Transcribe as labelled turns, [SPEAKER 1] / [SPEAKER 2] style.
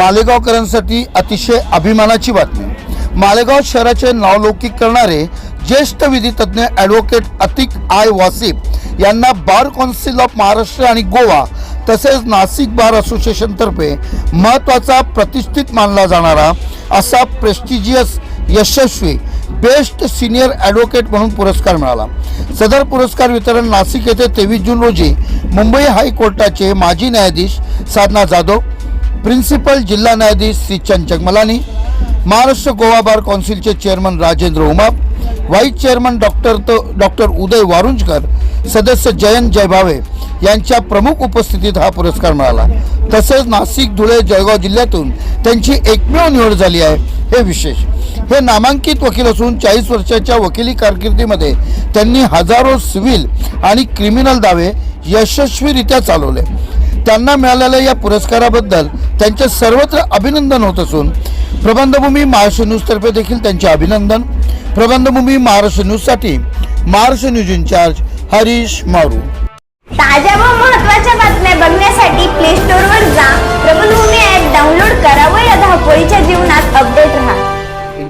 [SPEAKER 1] मालेगावकरांसाठी अतिशय अभिमानाची बातमी. मालेगाव शहराचे नावलौकिक करणारे ज्येष्ठ विधितज्ञ ॲडव्होकेट अतिक आय वासिफ यांना बार कौन्सिल ऑफ महाराष्ट्र आणि गोवा तसेच नाशिक बार असोसिएशनतर्फे महत्त्वाचा प्रतिष्ठित मानला जाणारा असा प्रेस्टिजियस यशस्वी बेस्ट सिनियर ॲडव्होकेट म्हणून पुरस्कार मिळाला. सदर पुरस्कार वितरण नाशिक येथे तेवीस जून रोजी मुंबई हायकोर्टाचे माजी न्यायाधीश साधना जाधव प्रिन्सिपल जिल्हा न्यायाधीश सी चंचक जगमलानी महाराष्ट्र गोवा बार कौन्सिलचे chairman Rajendra Umap vice chairman doctor doctor Uday Warunjkar सदस्य जयंत जयभावे यांच्या प्रमुख उपस्थितीत हा पुरस्कार मिळाला. तसेच नाशिक धुळे जळगाव जिल्ह्यातून त्यांची एकमेव निवड झाली आहे हे विशेष. हे नामांकित वकील असून चाळीस वर्षाच्या वकिली कारकिर्दीमध्ये त्यांनी हजारो सिव्हिल आणि क्रिमिनल दावे यशस्वीरित्या चालवले. त्यांना मिळालेल्या या पुरस्काराबद्दल त्यांचे सर्वत्र अभिनंदन होत असून प्रबंधभूमी महाराष्ट्र न्यूजतर्फे देखील त्यांचे अभिनंदन. प्रबंधभूमी महाराष्ट्र न्यूजसाठी महाराष्ट्र न्यूज इन्चार्ज हरीश मारू.